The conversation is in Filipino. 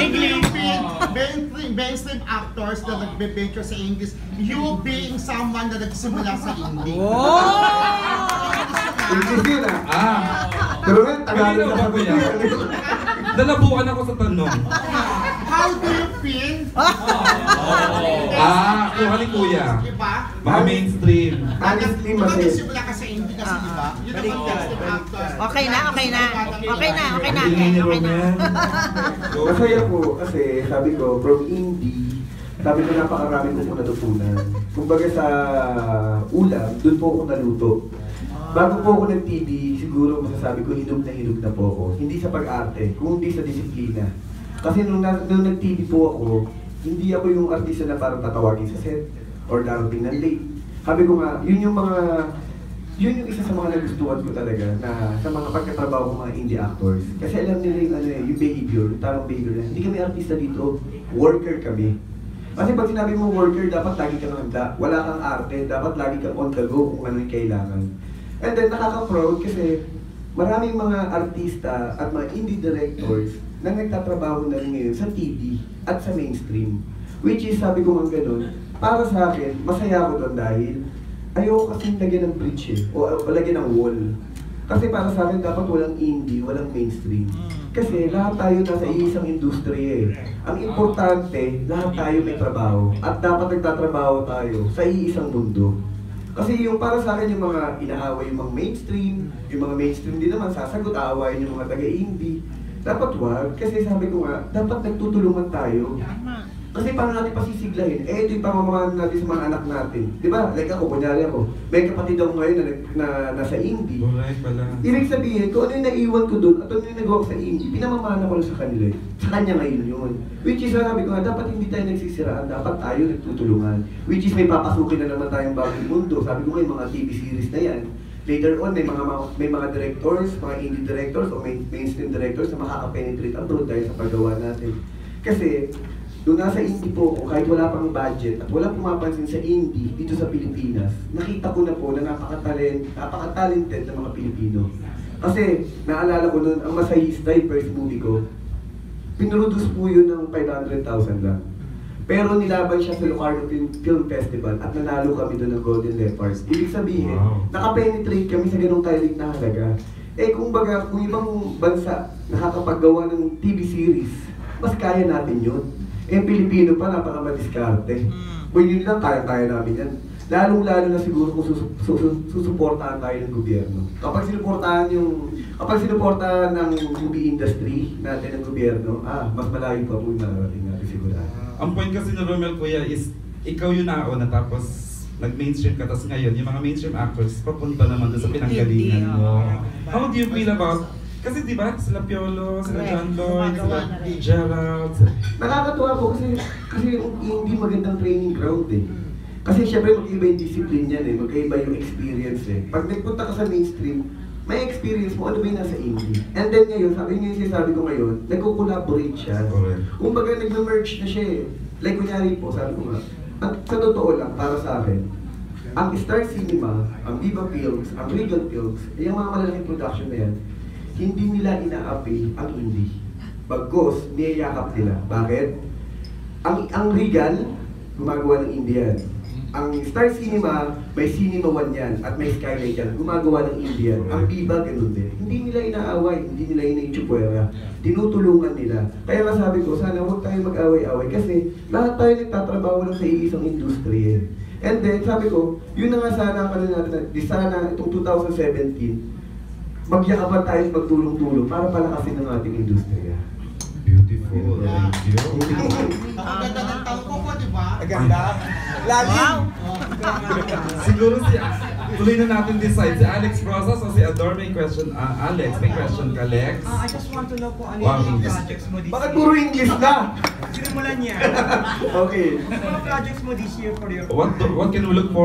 English. mainstream, mainstream actors na nagbe-venture sa English, you being someone na nagsimula sa indie? English yun ah. Ah, Pero ngayon, Tagalog na kuya? niya. Nalabuan ako sa tanong. How do you feel? Ah, kung ni kuya. Diba? Mga mainstream. Honestly, masaya. nagsimula kasi, diba? Yun ang actors. Okay na, okay na. Okay na, okay na. Ingay ni Okay na. Masaya po kasi sabi ko, from indie, sabi ko napakarami ko po natutunan. Kumbaga sa ulam, doon po ako naluto. Bago po ako nag-TV, siguro masasabi ko hinog na hinog na po ako. Hindi sa pag-arte, kundi sa disiplina. Kasi nung, na, nung nag-TV po ako, hindi ako yung artista na parang tatawagin sa set or darating ng late. Sabi ko nga, yun yung mga yun yung isa sa mga nagustuhan ko talaga na sa mga pagkatrabaho ko mga indie actors. Kasi alam nila yung, ano, eh, yung behavior, yung tamang behavior na hindi kami artista dito, worker kami. Kasi pag sinabi mo worker, dapat lagi kang handa. Wala kang arte, dapat lagi kang on the go kung ano yung kailangan. And then nakaka-proud kasi maraming mga artista at mga indie directors na nagtatrabaho na rin ngayon sa TV at sa mainstream. Which is, sabi ko nga ganun, para sa akin, masaya ako doon dahil ayoko kasi lagyan ng bridge eh, o, o lagyan ng wall. Kasi para sa akin, dapat walang indie, walang mainstream. Kasi lahat tayo nasa iisang industriya eh. Ang importante, lahat tayo may trabaho. At dapat nagtatrabaho tayo sa iisang mundo. Kasi yung para sa akin yung mga inaaway yung mga mainstream, yung mga mainstream din naman sasagot, aawayin yung mga taga-indie. Dapat wag, kasi sabi ko nga, dapat nagtutulungan tayo. Kasi paano natin pasisiglahin? Eh, ito yung pamamahan natin sa mga anak natin. Di ba? Like ako, kunyari ako, may kapatid ako ngayon na, na, nasa indie. Correct pala. Ibig sabihin, kung ano yung naiwan ko doon at ano yung nagawa ko sa indie, pinamamana ko lang sa kanila. eh. Sa kanya ngayon yun. Which is, sabi ko nga, dapat hindi tayo nagsisiraan, dapat tayo nagtutulungan. Which is, may papasukin na naman tayong bagong mundo. Sabi ko nga, yung mga TV series na yan. Later on, may mga may mga directors, mga indie directors o main, mainstream directors na makaka-penetrate abroad dahil sa paggawa natin. Kasi, Doon nasa indie po ako, kahit wala pang budget at wala pumapansin sa indie dito sa Pilipinas, nakita ko na po na napaka-talent, napaka-talented ng mga Pilipino. Kasi naalala ko noon, ang Masahista, yung first movie ko, pinroduce po yun ng 500,000 lang. Pero nilaban siya sa Locarno Film, Film Festival at nanalo kami doon ng Golden Leopards. Ibig sabihin, Wow. nakapenetrate kami sa ganong kalig na halaga. Eh kung baga, kung ibang bansa nakakapaggawa ng TV series, mas kaya natin yun. Eh Pilipino pa, napaka madiskarte. Boy, yun lang, kaya-kaya namin yan. Lalong-lalo na siguro kung susu- susu- susuportahan tayo ng gobyerno. Kapag sinuportahan yung, kapag sinuportahan ng movie industry natin ng gobyerno, ah, mas malayo pa po yung nararating natin sigurado. Ang point kasi ni Romel Kuya is, ikaw yung nauna tapos nag-mainstream ka, tapos ngayon, yung mga mainstream actors, papunta naman doon sa pinanggalingan mo. How do you feel about, kasi di ba, sila Piolo, sila John Lloyd, sila Gumagawa na rin. Gerald, Nakakatuwa po kasi kasi hindi magandang training ground eh. Kasi syempre magkaiba yung discipline yan eh, magkaiba yung experience eh. Pag nagpunta ka sa mainstream, may experience mo ano ba yung nasa indie. And then ngayon, sabi niyo yung sinasabi ko ngayon, nagko-collaborate siya. Correct. Kumbaga nagme-merge na siya eh. Like kunyari po, sabi ko nga, ang sa totoo lang, para sa akin, ang Star Cinema, ang Viva Films, ang Regal Films, eh, yung mga malalaking production na yan, hindi nila inaapi ang indie. Bagkos, niyayakap nila. Bakit? Ang, ang Regal, gumagawa ng indie yan. Ang Star Cinema, may Cinema One yan, at may Skylight yan, gumagawa ng indie yan. Ang Viva, ganun din. Hindi nila inaaway, hindi nila iniitsupwera. Tinutulungan nila. Kaya nga sabi ko, sana huwag tayo mag-away-away kasi lahat tayo nagtatrabaho lang sa iisang industry eh. And then, sabi ko, yun na nga sana ang ano natin, di sana itong 2017, magyakapan tayo at magtulong-tulong para palakasin ng ating industriya. beautiful, thank you. Ang ganda ng talko ko, di ba? Aganda. Lalim. Siguro si, tuloy na natin decide, si Alex Rosas o si Ador may question, ah, Alex, may question ka, Lex? Ah, I just want to know kung ano Wow, yung projects mo this Bakit year. puro English na? Sinimulan niya. Okay. Ano projects mo this year for your What, what can we look for